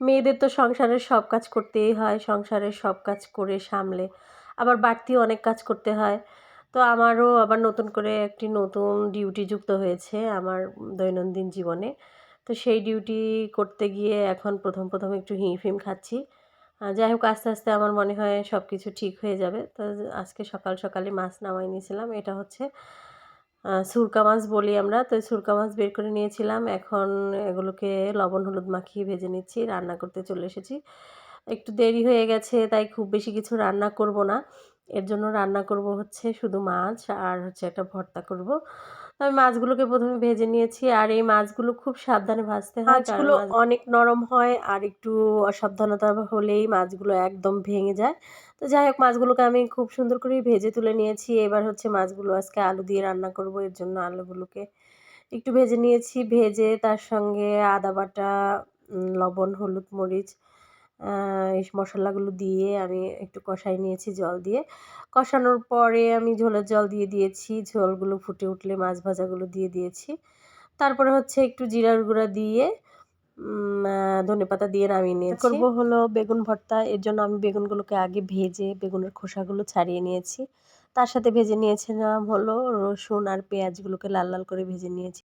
মেয়েদের তো সংসারের সব কাজ করতেই হয়, সংসারের সব কাজ করে সামলে। আবার বাড়তিও অনেক কাজ করতে হয়। তো আমারও আবার নতুন করে একটি নতুন ডিউটি যুক্ত হয়েছে আমার দৈনন্দিন জীবনে। তো সেই ডিউটি করতে গিয়ে এখন প্রথম প্রথম একটু হিমফিম খাচ্ছি। যাই হোক, আস্তে আস্তে আমার মনে হয় সব কিছু ঠিক হয়ে যাবে। তো আজকে সকাল সকালে মাছ নামাই নিয়েছিলাম। এটা হচ্ছে সুরকা মাছ বলি আমরা। তো সুরকা মাছ বের করে নিয়েছিলাম। এখন এগুলোকে লবণ, হলুদ মাখিয়ে ভেজে নিচ্ছি। রান্না করতে চলে এসেছি। একটু দেরি হয়ে গেছে, তাই খুব বেশি কিছু রান্না করব না। এর জন্য রান্না করব হচ্ছে শুধু মাছ আর হচ্ছে একটা ভর্তা করব। আমি মাছগুলোকে প্রথমে ভেজে নিয়েছি আর এই মাছগুলো খুব সাবধানে ভাজতে হয় মাছগুলো অনেক নরম হয় আর একটু অসাবধানতা হলেই মাছগুলো একদম ভেঙে যায়। তো যাই হোক মাছগুলোকে আমি খুব সুন্দর করে ভেজে তুলে নিয়েছি। এবার হচ্ছে মাছগুলো আজকে আলু দিয়ে রান্না করব এর জন্য আলুগুলোকে একটু ভেজে নিয়েছি। ভেজে তার সঙ্গে আদা বাটা লবণ হলুদ মরিচ এই মশলাগুলো দিয়ে আমি একটু কষাই নিয়েছি জল দিয়ে। কষানোর পরে আমি ঝোলের জল দিয়ে দিয়েছি ঝোলগুলো ফুটে উঠলে মাছ ভাজাগুলো দিয়ে দিয়েছি। তারপরে হচ্ছে একটু জিরার গুঁড়া দিয়ে ধনে পাতা দিয়ে নামিয়ে নিয়েছি। করব হলো বেগুন ভর্তা এর জন্য আমি বেগুনগুলোকে আগে ভেজে বেগুনের খোসাগুলো ছাড়িয়ে নিয়েছি। তার সাথে ভেজে নিয়েছিলাম হলো রসুন আর পেঁয়াজগুলোকে লাল লাল করে ভেজে নিয়েছি।